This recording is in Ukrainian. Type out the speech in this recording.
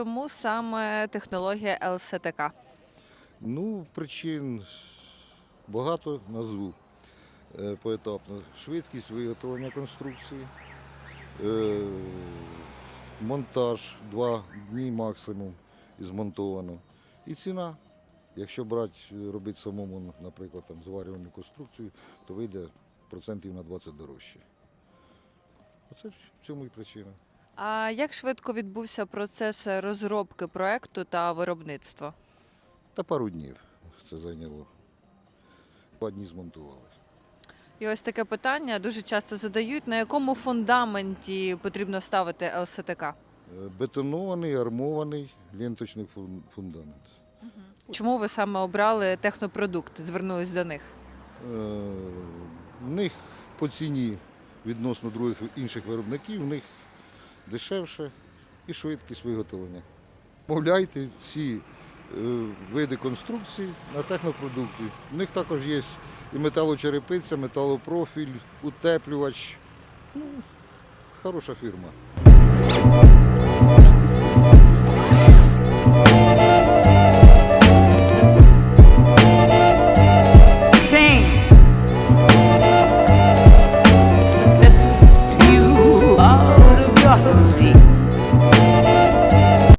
Чому саме технологія ЛСТК? Ну, причин багато назву е, поетапно. Швидкість виготовлення конструкції, е, монтаж два дні максимум і змонтовано. І ціна. Якщо брати, е, робити самому, наприклад, там, зварювальну конструкцію, то вийде процентів на 20 дорожче. Оце в цьому і причина. А як швидко відбувся процес розробки проекту та виробництва? Та пару днів це зайняло. Два дні змонтували. І ось таке питання дуже часто задають: на якому фундаменті потрібно ставити ЛСТК? Е, Бетонований, армований ленточний фун- фундамент. Чому ви саме обрали технопродукт? Звернулись до них? Е, В них по ціні відносно других інших виробників, в них дешевше і швидкість виготовлення. Мовляйте всі е, види конструкцій на технопродукті. У них також є і металочерепиця, металопрофіль, утеплювач. Ну, хороша фірма. sweet.